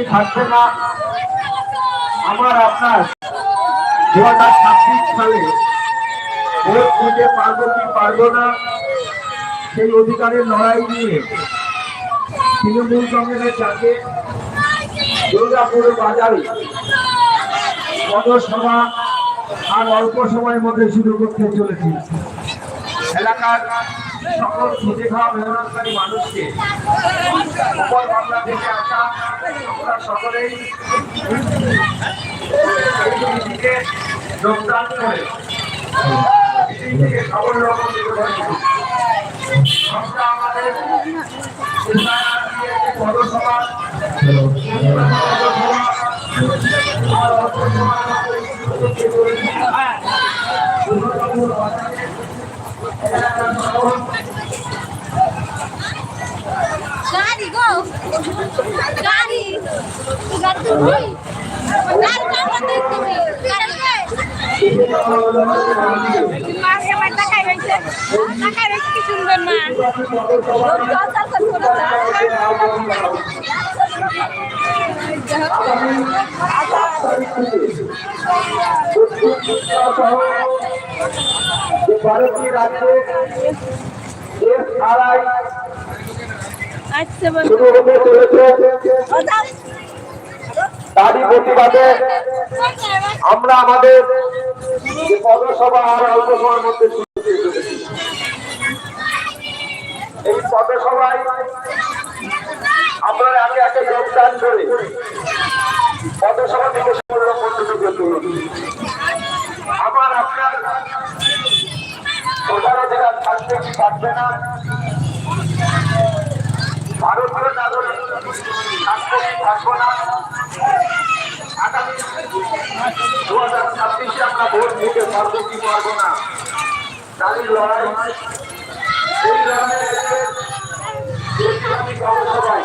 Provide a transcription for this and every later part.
রাজনীতি থাকবে না। আমার আপনার দু হাজার ছাব্বিশ সালে ভোট দিতে পারব কি পারব না, সেই অধিকারের লড়াই নিয়ে তৃণমূল কংগ্রেসের যাকে দুর্গাপুর বাজারে পদসভা আর অল্প সময়ের মধ্যে শুরু করতে চলেছি। এলাকার সকল খেটে খাওয়া মেহনতকারী মানুষকে উপর বাংলা থেকে আসা আমরা সকলেই যোগদান করে পারি। আমরা আমাদের গাড়ি, গো। গাড়ি। গাড়ি গাড়ি কাম করতে তুমি। মাস আমার টাকা রয়েছে টাকা রয়েছে কি সুন্দর যে ভারতীয় রাজ্যে ছাড়াই আচ্ছা শুরু প্রতিবাদে আমরা আমাদের পদসভা আর অল্প মধ্যে। এই পদসভায় আপনারা আগে আগে যোগদান করে পদসভা থেকে ষোলো পর্যন্ত আমার আপনার প্রধান থাকবে কি থাকবে না ভারতীয় নাগরিক থাকব না আগামী দু হাজার ছাব্বিশে আমরা ভোট দিতে পারব পারব না তারই লড়াই সেই লড়াইয়ে দেশব্যাপী জনসভায়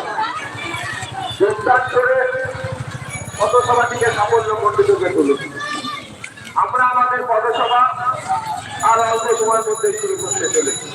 যোগদান করে পথসভাটিকে সাফল্য মণ্ডিত করে তুলুন আমরা আমাদের পদসভা আর অল্প সময়ের মধ্যে শুরু করতে চলেছি।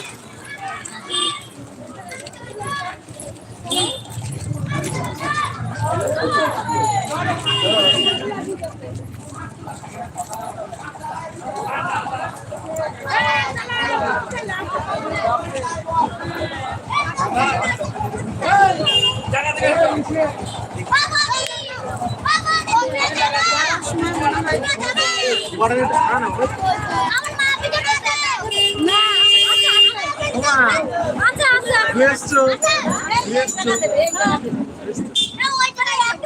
আচ্ছা আচ্ছা এসছো। এসছো।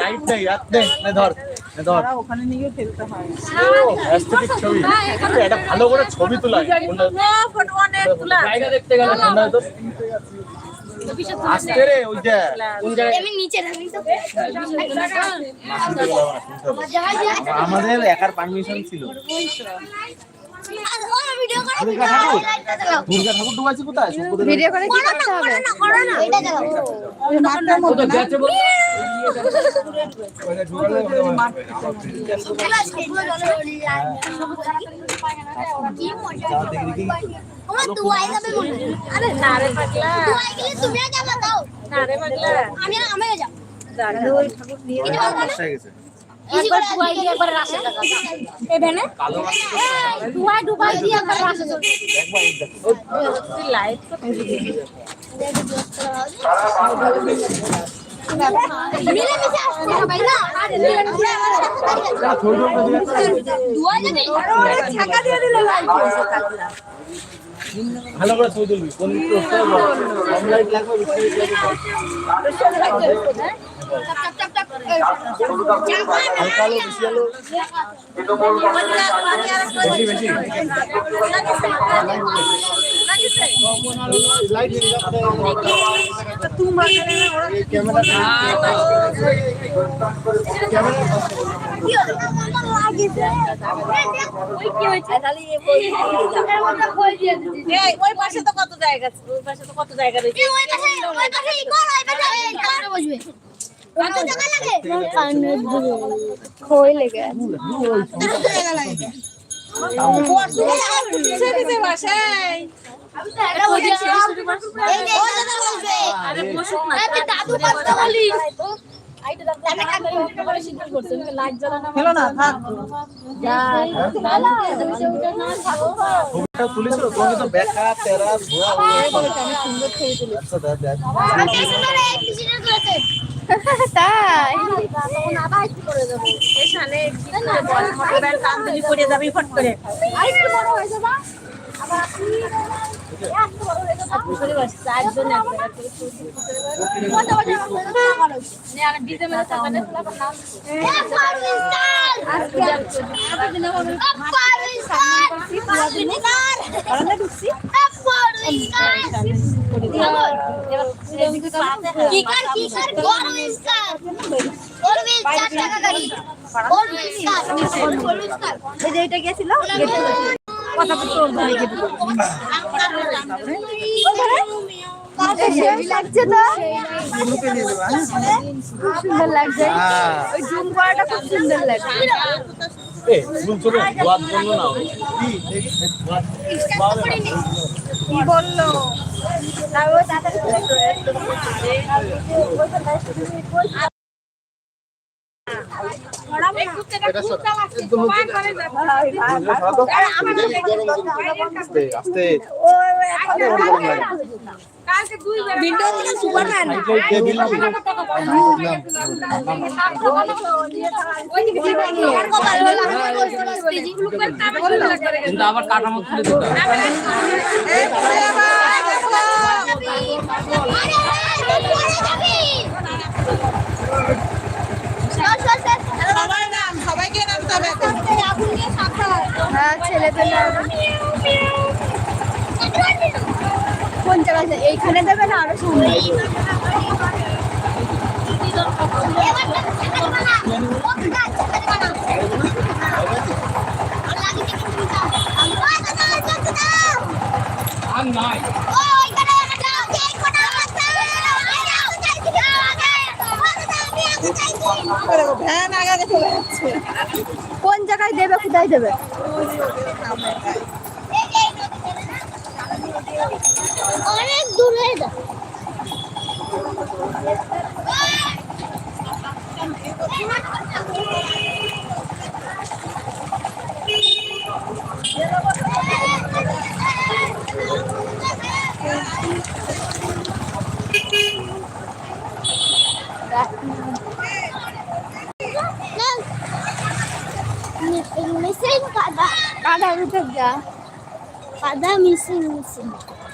লাইট নেই হাত নে নে ধর ধর। ওখানে নিয়ে ফেলতে হয়। অ্যাস্থেটিক ছবি। এটা ভালো করে ছবি তোলা। ফটো অনেক তোলা জায়গা দেখতে গেলে কোনটা তো আসতে রে ওইটা কোন জায়গায়? নিচে থাকি তো। আমাদের একার পারমিশন ছিল। দুর্গা ঠাকুর? দুর্গা ঠাকুর ঢুকাইছে কোথায়? ভিডিও করে কি করতে হবে? করো না এটা মধ্যে দাও। না রে পাগলা। আমি আমি যাব। ওই ঠাকুর নিয়ে গেছে একবার দুয়াই দিয়ে একবার রাস্তা টাকা এই ভেনে দুয়াই দুবাই দিয়ে একবার রাস্তা লাইট মিলে মিশে আসতে হবে না আরে মিলে মিশে দুয়াই যাবে ছাকা দিয়ে দিলে লাইট ভালো করে ছবি তুলবি কোন লাগবে বেশি লাইট লাগবে চাপ চাপ চাপ হালকা আলো বেশি আলো বেশি বেশি লাইট নিয়ে ওই পাশে তো কত জায়গা ওই পাশে তো কত জায়গা রয়েছে বাসায় আরে বসুক না দাদু কথা বলিস খেলো না থাক ছবিটা তুলেছো তোমাকে তো ব্যাকা তেরা ধোয়া আচ্ছা দেখ তাই এখানে যাবি ফট করে কিকার কিকার গরমিস্কার গরমিস 4 টাকা গাড়ি গরমিস্কার গরমিস্কার এই যে এটা গেছিল কথা। লাগছে তো সুন্দর লাগছে হ্যাঁ ওই জুম করাটা খুব সুন্দর লাগছে জন্য না কি বলল তারপর করে এটা সব একদম হচ্ছে আস্তে আস্তে আরে ওর গরম লাগে বিন্ডো থেকে সুপারম্যান এই টেবিল কিন্তু আবার কাঠামো তুলে দিতে হবে। সবাই নাম সবাইকে নামতে হবে এখন। হ্যাঁ ছেলেদের কোন জায়গায় এইখানে দেবে না আরও সামনে? আর ভ্যান আগে আগে চলে যাচ্ছে। কোন জায়গায় দেবে কোথায় দেবে? অনেক দূরে Missing Kada rutok ya.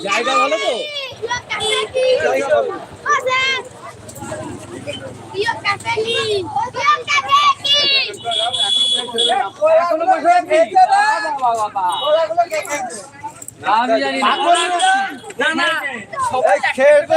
জায়গা ভালো তো? খেলবে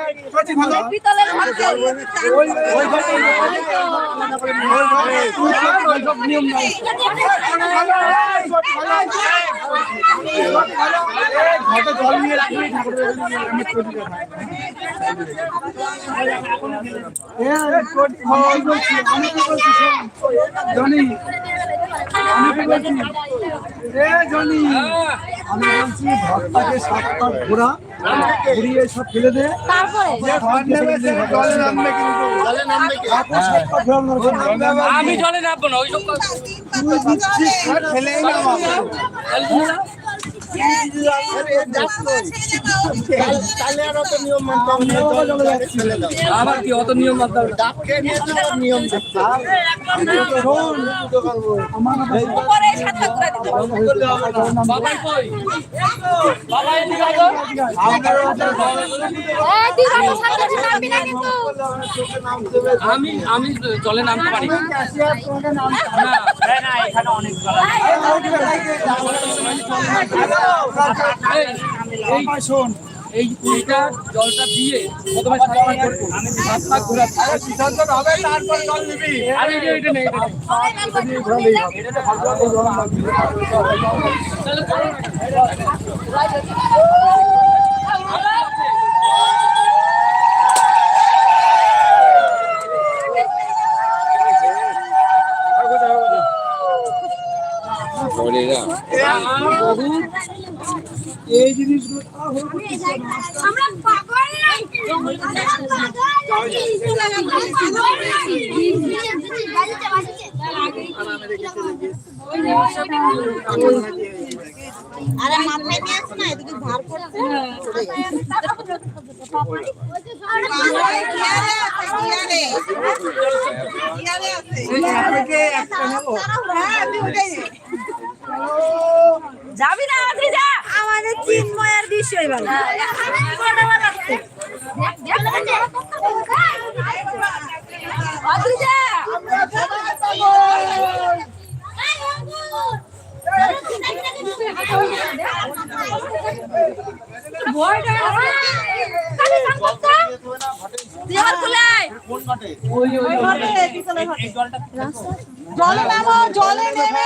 জল নিয়ে রাখবি জনি জনি আমি বলছি ভক্তাকে সাত পাক ঘোরা ঘুরিয়ে সব ফেলে দে। জলে নামবে আমি জলে না ওই সব তুই ফেলেই না আবার কি অত নিয়ম নিয়ম আমি আমি জলে নামতে পারি না এখানে অনেক এই এই শোন এই এইটা জলটা দিয়ে প্রথমে সাত পাক করব সাত পাক ঘোরাচ্ছি সিদ্ধান্ত হবে তারপর জল নিবি আরে এটা এটা নেই এটা নেই। তাহলে করো না। এই জিনিসগুলো আমরা পাগল নাই আমরা পাগল আরে মাথায় নিয়ে আসো না এদিকে ধার করে যাবি না আজকে যা। আমাদের চিন্ময়ের বিষয় ভালো জলে নামো জলে নেমে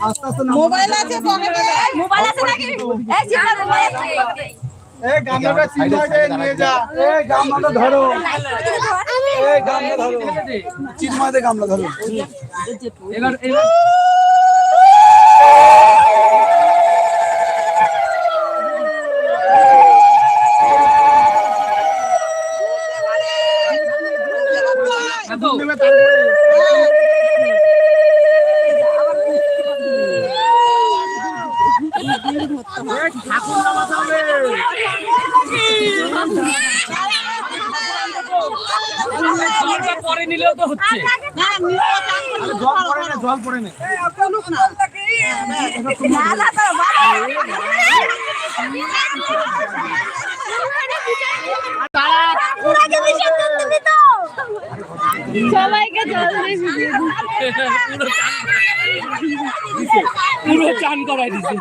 আস্তে আস্তে মোবাইল আছে মোবাইল আছে নাকি? এই চিন্তা মোবাইল এই গামলাটা চিন্ময়কে নিয়ে যা। এই গামলাটা ধরো। এই গামলা ধরো। চিন্ময়দের গামলা ধরো। এবার এবার। তারপরে ঠাকুর হবে পরে নিলেও তো হচ্ছে। জল পড়ে না জল পড়ে না। পুরো চান করাই দিছে।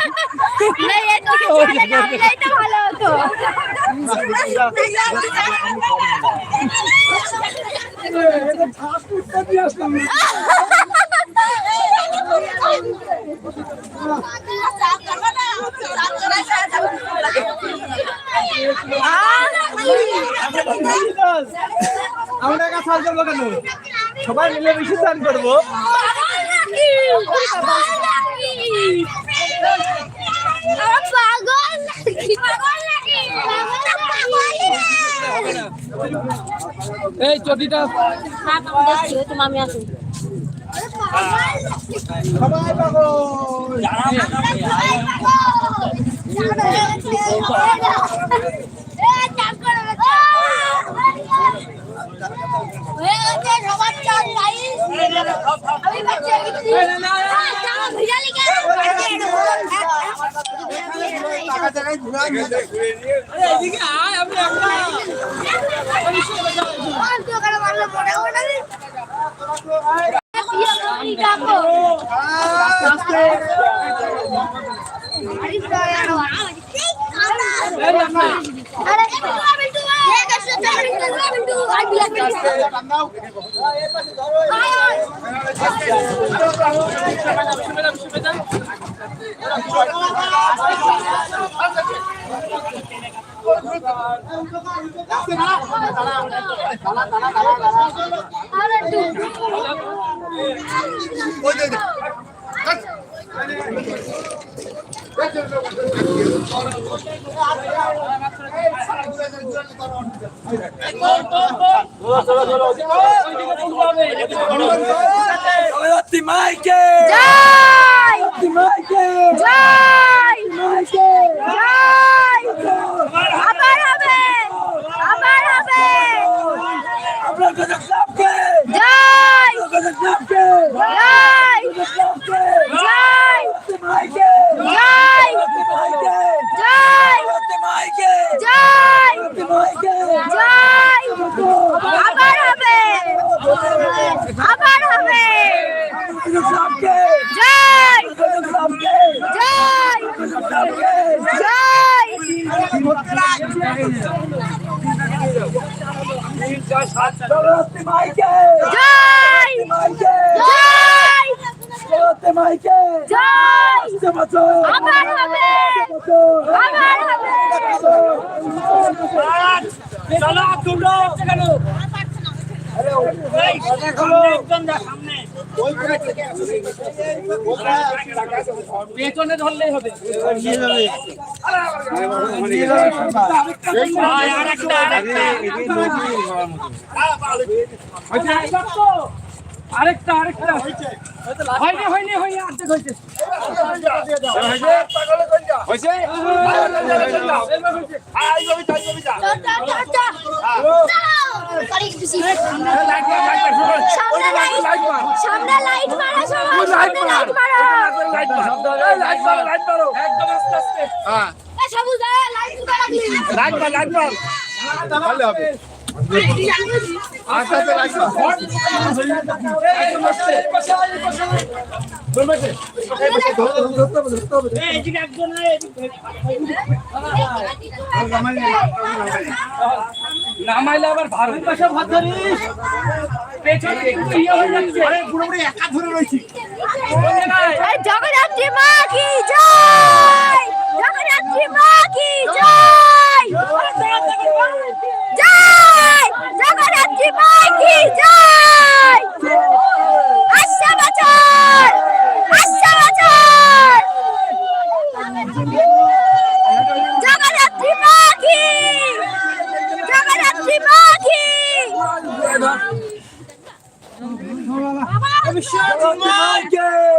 আমরা একা সাল করব কেন? সবাই মিলে বেশি দান করব। এই চটিটা। আমি আসি সবাই পাবো সবার চাল গাইস আমি বাচ্চা কিছু জামা ভিজালি কেন এদিকে আয় আমি দোকানে মারলে পড়ে ওটা কাকো এই আপনি আরে বিট্টু এ কাছে চল বিট্টু আর বিলাক আরে জয় জয় জয় আবার হবে আবার হবে জয় জয় জয় জয় জয় জয় জয় আবার হবে আবার হবে জয় জয় জয় জয় জয় জয় আবার হবে! আবার হবে! চলো তোমরা পেছনে ধরলেই হবে আরেকটা আরেকটা হয়নি হয়নি হয়নি অর্ধেক হয়েছে। লাইট মারো লাইট মারো। নামাইলে আবার ভালো পাশে ভাত ধরিস? পেছনে একটু ইয়ে হয়ে যাচ্ছে? জগন্নাথী মা কি জয়! জগন্নাথী মা কি জয়! জয় জগন্নাথী মা কি জয় আশা বছর আশা বছর জগন্নাথী মা কি জগন্নাথী মা কি জয়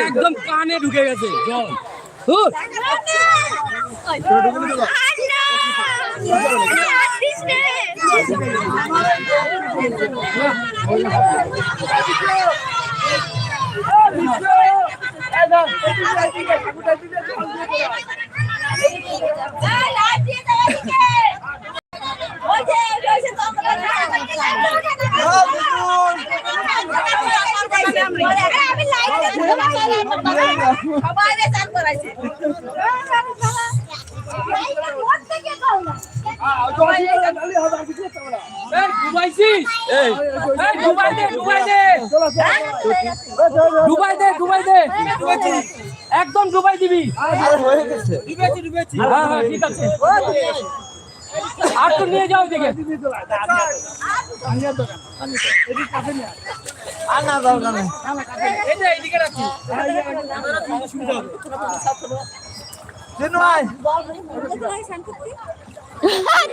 একদম কানে ঢুকে গেছে জল হুর। আমি লাইট সবাই চান করাইছে এই, ডুবাইছিস? এই, ডুবাই দে, ডুবাই দে। একদম ডুবাই দিবি হ্যাঁ হ্যাঁ ঠিক আছে আর তো নিয়ে যাও দিকে এটা এইদিকে রাখি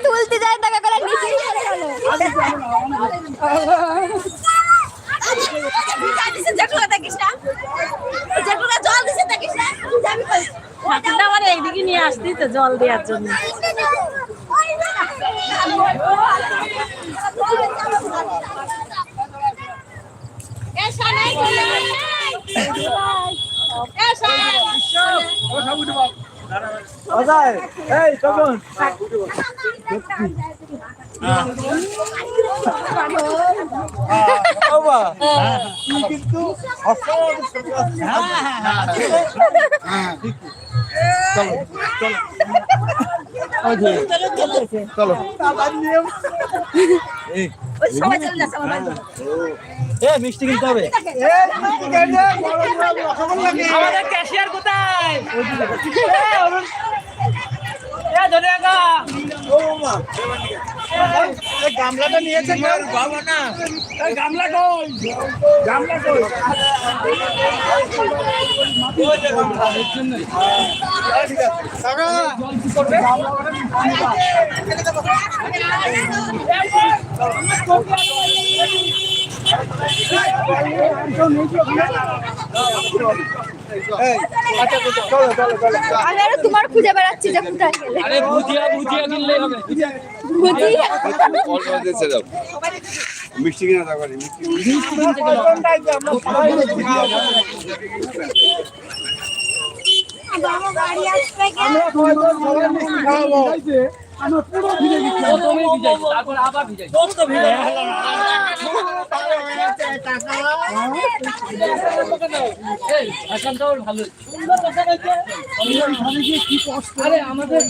তুলতে যায় টাকা করে নিচে জল দিছে দেখিস অজয় এই তখন কিন্তু অসম চলো আবার নিয়ম সবাই চলে। এ মিষ্টি কিনতে হবে। আমাদের ক্যাশিয়ার কোথায়? গামলাটা নিয়েছে। বাবা না। গামলা কই? গামলা কই? ঠিক আছে কাকা এই চলো চলো চলো আমি আরও তোমার খুঁজে বেড়াচ্ছি যে কোথায় গেলে। আরে ভুজিয়া ভুজিয়া কিনলেই হবে। বুঝি মিষ্টি কিনা থাকবে মিষ্টি আমরা পুরো ভিজে দিচ্ছি প্রথমে ভিজাই তারপর আবার ভিজাই কি কষ্ট আরে আমাদের